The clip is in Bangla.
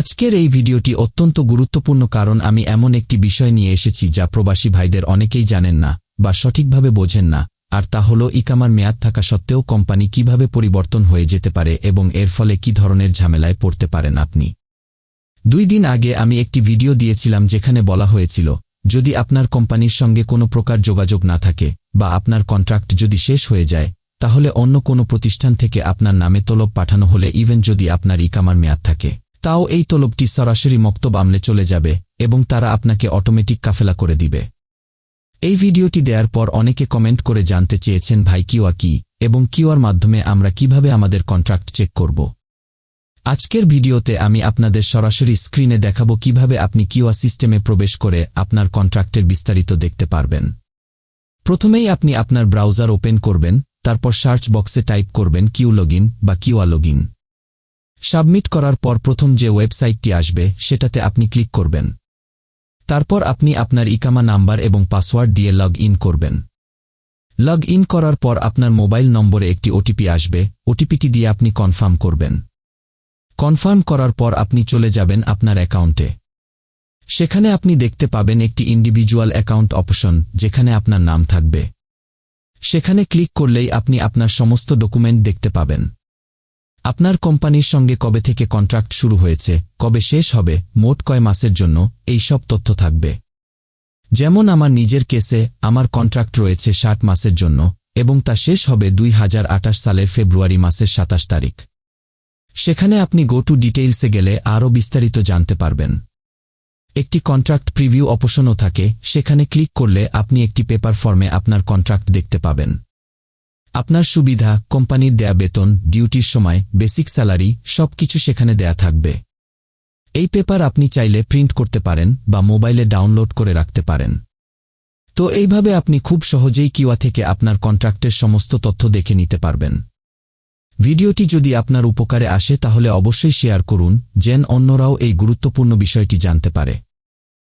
আজকের এই ভিডিওটি অত্যন্ত গুরুত্বপূর্ণ কারণ আমি এমন একটি বিষয় নিয়ে এসেছি যা প্রবাসী ভাইদের অনেকেই জানেন না বা সঠিকভাবে বোঝেন না, আর তা হল ইকামার মেয়াদ থাকা সত্ত্বেও কোম্পানি কীভাবে পরিবর্তন হয়ে যেতে পারে এবং এর ফলে কি ধরনের ঝামেলায় পড়তে পারেন আপনি। দুই দিন আগে আমি একটি ভিডিও দিয়েছিলাম যেখানে বলা হয়েছিল, যদি আপনার কোম্পানির সঙ্গে কোনো প্রকার যোগাযোগ না থাকে বা আপনার কন্ট্রাক্ট যদি শেষ হয়ে যায়, তাহলে অন্য কোনো প্রতিষ্ঠান থেকে আপনার নামে তলব পাঠানো হলে ইভেন যদি আপনার ইকামার মেয়াদ থাকে। তাও এই তলবটি সরাসরি মক্তব আমলে চলে যাবে এবং তারা আপনাকে অটোমেটিক কাফেলা করে দিবে। এই ভিডিওটি দেওয়ার পর অনেকে কমেন্ট করে জানতে চেয়েছেন, ভাই কিওয়া কি? এবং কিওয়ার মাধ্যমে আমরা কীভাবে আমাদের কন্ট্রাক্ট চেক করব? আজকের ভিডিওতে আমি আপনাদের সরাসরি স্ক্রিনে দেখাবো কীভাবে আপনি কিওয়া সিস্টেমে প্রবেশ করে আপনার কন্ট্রাক্টের বিস্তারিত দেখতে পারবেন। প্রথমেই আপনি আপনার ব্রাউজার ওপেন করবেন, তারপর সার্চ বক্সে টাইপ করবেন কিউ লগইন বা কিওয়া লগইন সাবমিট করার পর প্রথম যে ওয়েবসাইটটি আসবে, সেটাতে আপনি ক্লিক করবেন। তারপর আপনি আপনার ইকামা নাম্বার এবং পাসওয়ার্ড দিয়ে লগ ইন করবেন। লগ ইন করার পর আপনার মোবাইল নম্বরে একটি ওটিপি আসবে, ওটিপিটি দিয়ে আপনি কনফার্ম করবেন। কনফার্ম করার পর আপনি চলে যাবেন আপনার অ্যাকাউন্টে। সেখানে আপনি দেখতে পাবেন একটি ইন্ডিভিজুয়াল অ্যাকাউন্ট অপশন, যেখানে আপনার নাম থাকবে। সেখানে ক্লিক করলেই আপনি আপনার সমস্ত ডকুমেন্ট দেখতে পাবেন। আপনার কোম্পানির সঙ্গে কবে থেকে কন্ট্রাক্ট শুরু হয়েছে, কবে শেষ হবে, মোট কয় মাসের জন্য, এই সব তথ্য থাকবে। যেমন আমার নিজের কেসে আমার কন্ট্রাক্ট রয়েছে ষাট মাসের জন্য, এবং তা শেষ হবে দুই হাজার আটাশ সালের ফেব্রুয়ারি মাসের সাতাশ তারিখ। সেখানে আপনি গো টু ডিটেইলসে গেলে আরও বিস্তারিত জানতে পারবেন। একটি কন্ট্রাক্ট প্রিভিউ অপশনও থাকে, সেখানে ক্লিক করলে আপনি একটি পেপার ফর্মে আপনার কন্ট্রাক্ট দেখতে পাবেন। আপনার সুবিধা, কোম্পানির দেয়া বেতন, ডিউটির সময়, বেসিক স্যালারি সব কিছু সেখানে দেয়া থাকবে। এই পেপার আপনি চাইলে প্রিন্ট করতে পারেন বা মোবাইলে ডাউনলোড করে রাখতে পারেন। তো এইভাবে আপনি খুব সহজেই কিওয়া থেকে আপনার কন্ট্রাক্টের সমস্ত তথ্য দেখে নিতে পারবেন। ভিডিওটি যদি আপনার উপকারে আসে তাহলে অবশ্যই শেয়ার করুন, যেন অন্যরাও এই গুরুত্বপূর্ণ বিষয়টি জানতে পারে।